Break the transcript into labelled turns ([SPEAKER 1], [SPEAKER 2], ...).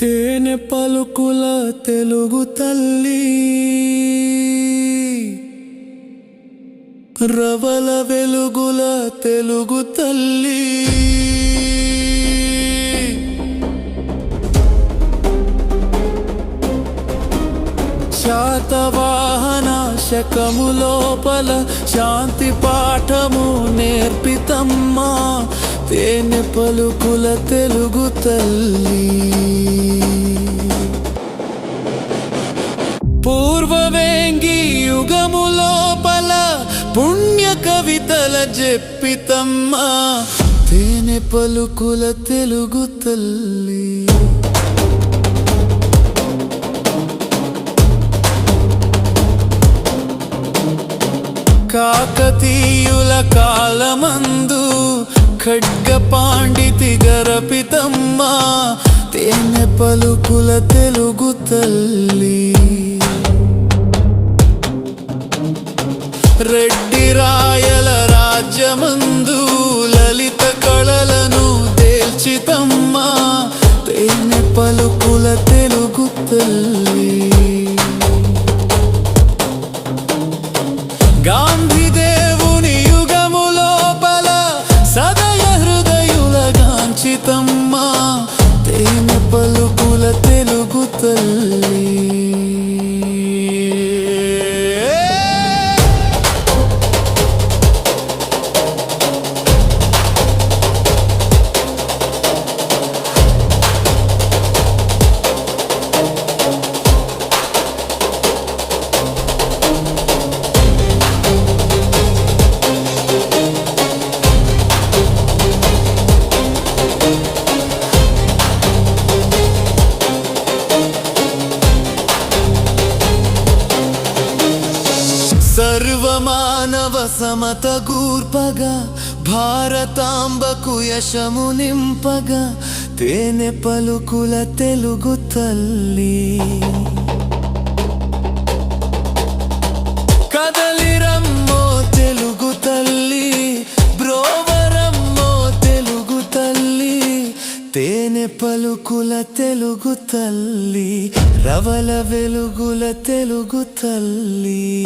[SPEAKER 1] తేనె పలుకుల తెలుగు తల్లి. రవల వెలుగుల తెలుగు తల్లి. శాతవాహన శకము లోపల శాంతి పాఠము నేర్పితమ్మా. తేనె పలుకుల తెలుగు తల్లి. హృదయము లోపల పుణ్య కవితల చెప్పితమ్మా తేనె పలుకుల తెలుగు తల్లి. కాకతీయుల కాలమందు ఖడ్గ పాండితి గరపితమ్మా తేనె పలుకుల తెలుగు తల్లి. రెడ్డి రాయల రాజ్యమందు లలిత కళలను తేల్చితమ్మా. తేనె పలుకుల తెలుగు తల్లి. గాంధీ దేవుని యుగము లోపల సదయ హృదయుల గాంచితమ్మా. తేనె పలుకుల తెలుగు తల్లి. మానవ సమత గూర్పగా భారతాంబకు యశము నింపగా తేనె పలుకుల తెలుగు తల్లి. తేనె పలుకుల తెలుగు తల్లి రవల వెలుగుల తెలుగు తల్లి.